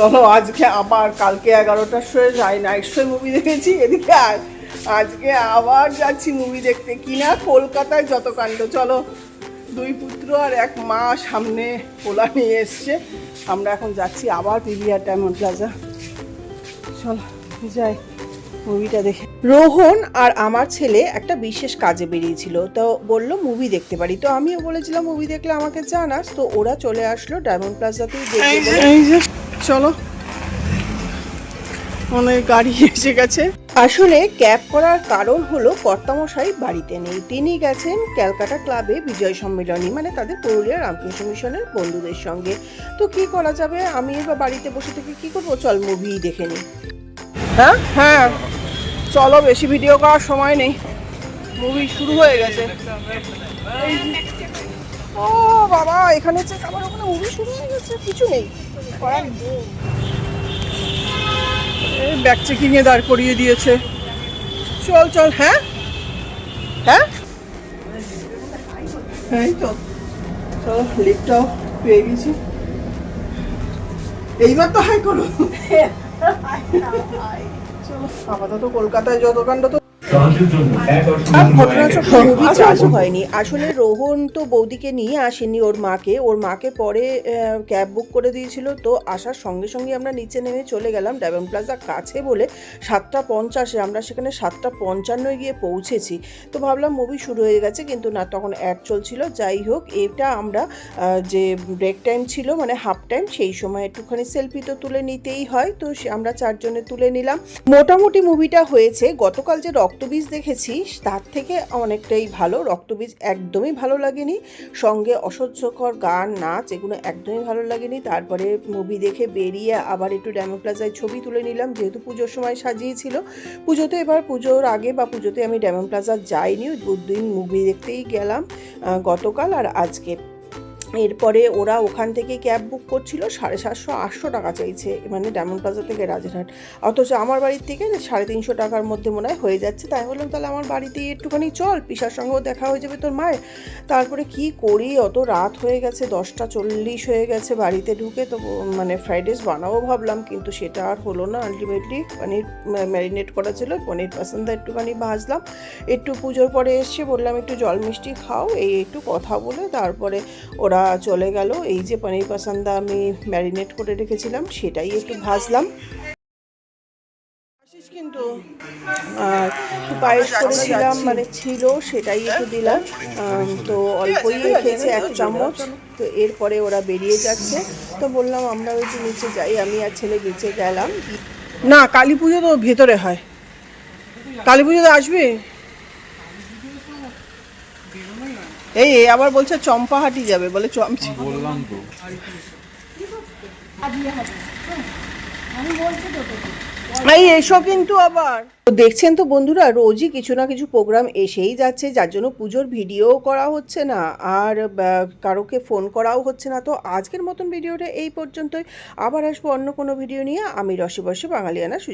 চলো, আজকে আবার কালকে এগারোটার সময় যাই নাইট শো মুভি দেখেছি। এদিকে আজকে আবার যাচ্ছি মুভি দেখতে। কিনা কলকাতায় যত কাণ্ড। চলো, দুই পুত্র আর এক মা সামনে পোলা নিয়ে এসছে। আমরা এখন যাচ্ছি আবার পিভিআর ডায়মন্ড প্লাজা চলো, যাই মুভিটা দেখে। রোহন আর আমার ছেলে একটা বিশেষ কাজে বেরিয়েছিল। তো বলল মুভি দেখতে পারি। তো আমিও বলেছিলাম মুভি দেখলে আমাকে জানাস। তো ওরা চলে আসলো ডায়মন্ড প্লাজাতেই বলে। চলো। অনেক গাড়ি এসে গেছে। আসলে ক্যাব করার কারণ হলো কর্তামশাই বাড়িতে নেই। তিনি গেছেন ক্যালকাটা ক্লাবে বিজয় সম্মেলনী মানে তাদের পুরুলিয়া রামকৃষ্ণ মিশনের বন্ধুদের সঙ্গে। তো কি করা যাবে? আমি এবার বাড়িতে বসে থেকে কি করব? চল মুভি দেখে নিই হ্যাঁ? হ্যাঁ। চলো বেশি ভিডিও করার সময় নেই। মুভি শুরু হয়ে গেছে। ও বাবা এখানে হচ্ছে আমার ওখানে মুভি শুরু হয়ে গেছে কিছু নেই। করার এই ব্যাগ চেকিং এ দাঁড় করিয়ে দিয়েছে। চল চল হ্যাঁ? হ্যাঁ? হ্যাঁ এই তো। চলো লিফটটাও পেয়ে গেছি। এইবার তো হাই করো। চলো আপাতত কলকাতায় যত কাণ্ড তো আর ঘটনাচক্র খুবই চালু হয়নি। আসলে রোহন তো বৌদিকে নিয়ে আসেনি ওর মাকে। ওর মাকে পরে ক্যাব বুক করে দিয়েছিল। তো আসার সঙ্গে সঙ্গে আমরা নিচে নেমে চলে গেলাম ডায়মন্ড প্লাজা কাছে বলে সাতটা পঞ্চাশে। আমরা সেখানে সাতটা পঞ্চান্নয় গিয়ে পৌঁছেছি। তো ভাবলাম মুভি শুরু হয়ে গেছে কিন্তু না তখন অ্যাড চলছিল। যাই হোক এটা আমরা যে ব্রেক টাইম ছিল মানে হাফ টাইম সেই সময় একটুখানি সেলফি তো তুলে নিতেই হয়। তো সে- আমরা চারজনে তুলে নিলাম। মোটামুটি মুভিটা হয়েছে। গতকাল যে রক্তবীজ দেখেছি তার থেকে অনেকটাই ভালো। রক্তবীজ একদমই ভালো লাগেনি। সঙ্গে অসহ্যকর গান, নাচ এগুলো একদমই ভালো লাগেনি। তারপরে মুভি দেখে বেরিয়ে আবার একটু ড্যামো প্লাজায় ছবি তুলে নিলাম। যেহেতু পুজোর সময় সাজিয়েছিল। পুজোতে এবার পুজোর আগে বা পুজোতে আমি ড্যামন প্লাজা যাইনি। দুদিন মুভি দেখতেই গেলাম গতকাল আর আজকে। এরপরে ওরা ওখান থেকে ক্যাব বুক করছিল, সাড়ে সাতশো আটশো টাকা চাইছে মানে ডায়মন্ড প্লাজা থেকে রাজারহাট। অথচ আমার বাড়ির থেকে সাড়ে তিনশো টাকার মধ্যে মনে হয় হয়ে যাচ্ছে, তাই বললাম তাহলে আমার বাড়িতেই একটুখানি চল, পিসার সঙ্গেও দেখা হয়ে যাবে তোর মায়ের। তারপরে কি করি, অত রাত হয়ে গেছে, দশটা চল্লিশ হয়ে গেছে বাড়িতে ঢুকে, তো মানে ফ্রাইড রাইস বানাবো ভাবলাম, কিন্তু সেটা আর হলো না, আলটিমেটলি পনির ম্যারিনেট করা ছিল, পনির পছন্দ একটুখানি ভাজলাম। একটু পুজোর পরে এসছে, বললাম একটু জল মিষ্টি খাও, এই একটু কথা বলে, তারপরে ওরা চলে গেল। এই যে পনির পাসান্দা আমি ম্যারিনেট করে রেখেছিলাম সেটাই একটু ভাজলাম। কিন্তু পায়েস করেছিলাম মানে ছিল সেটাই একটু দিলাম। তো অল্পই খেয়েছে এক চামচ। তো এরপরে ওরা বেরিয়ে যাচ্ছে। তো বললাম আমরা ওই যে নিচে যাই আমি আর ছেলে নিচে গেলাম। না কালী পুজো তো ভেতরে হয়। কালী পুজো তো আসবে? এই আবার বলছে চম্পাহাটি যাবে বলে চম বললাম তো। এই এসো কিন্তু আবার। দেখছেন তো বন্ধুরা রোজই কিছু না কিছু প্রোগ্রাম এসেই যাচ্ছে যার জন্য পুজোর ভিডিও করা হচ্ছে না আর কারোকে ফোন করাও হচ্ছে না। তো আজকের মতন ভিডিওটা এই পর্যন্তই। আবার আসব অন্য কোনো ভিডিও নিয়ে। আমি রসে বসে বাঙালিয়ানা সুজা